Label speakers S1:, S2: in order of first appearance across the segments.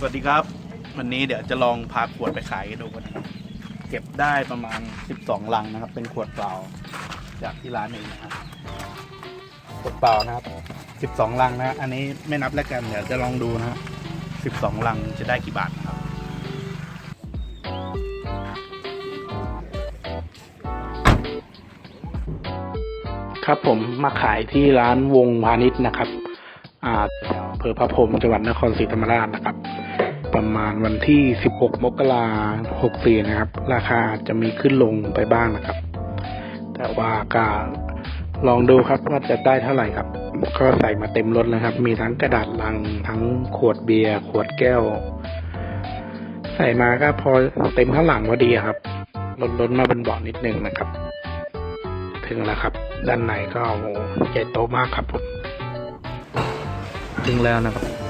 S1: สวัสดีครับ วันนี้เดี๋ยวจะลองพาขวดไปขายกันดูกันนะครับเก็บได้ประมาณ 12 ลังนะครับ เป็นขวดเปล่าจากที่ร้านเองนะครับขวดเปล่านะครับ 12 ลังนะ อันนี้ไม่นับแล้วกันเดี๋ยวจะลองดูนะฮะ12 ลังจะได้กี่บาทนะครับครับผมมาขายที่ร้านวงพาณิชย์นะครับอ่าอำเภอพระพรหมจังหวัดนครศรีธรรมราชนะครับ ประมาณวันที่ 16 มกราคม 64 นะครับ ราคาอาจจะมีขึ้นลงไปบ้างนะครับ แต่ว่าก็ลองดูครับว่าจะได้เท่าไหร่ครับ ก็ใส่มาเต็มรถเลยครับ มีทั้งกระดาษลัง ทั้งขวดเบียร์ ขวดแก้ว ใส่มาก็พอเต็มข้างหลังพอดีครับลดลดมาเป็นเบาะนิดนึงนะครับ ถึงแล้วครับ ด้านในก็โอ้โหใหญ่โตมากครับผม ถึงแล้วนะครับ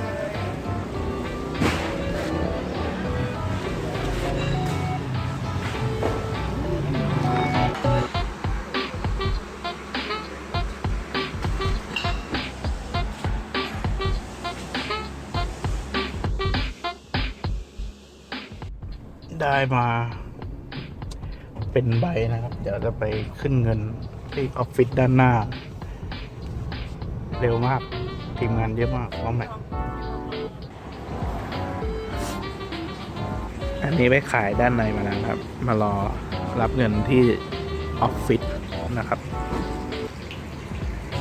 S1: ได้มา เป็นใบนะครับ เดี๋ยวจะไปขึ้นเงินที่ออฟฟิศด้านหน้า เร็วมาก ทีมงานเยอะมากน้องแม็กอันนี้ไปขายด้านในมาแล้วครับ มารอรับเงินที่ออฟฟิศนะครับ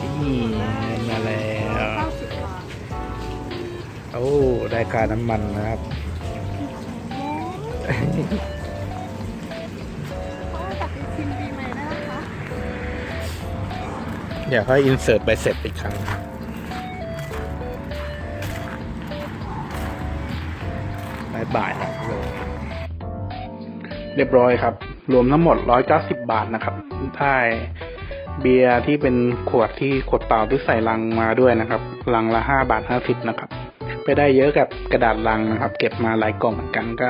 S1: นี่เงินมาแล้ว โอ้ ได้ค่าน้ำมันนะครับ เดี๋ยวค่อยอินเสิร์ตใบเสร็จอีกครั้งนะครับบายบายครับเรียบร้อยครับ รวมทั้งหมด 190 บาทนะครับถ้าเบียร์ที่เป็นขวดที่ขวดเปล่าที่ใส่ลังมาด้วยนะครับ ลังละ5บาท50นะครับ ไปได้เยอะกับกระดาษลังนะครับ เก็บมาหลายกล่องเหมือนกันก็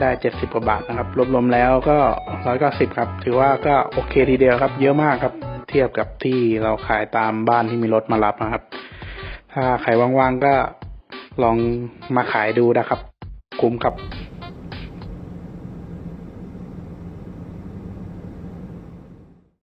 S1: ได้เจ็ดสิบกว่าบาทนะครับ รวมๆแล้วก็ร้อยเก้าสิบครับ ถือว่าก็โอเคทีเดียวครับ เยอะมากครับ เทียบกับที่เราขายตามบ้านที่มีรถมารับนะครับ ถ้าใครว่างๆก็ลองมาขายดูนะครับ คุ้มครับ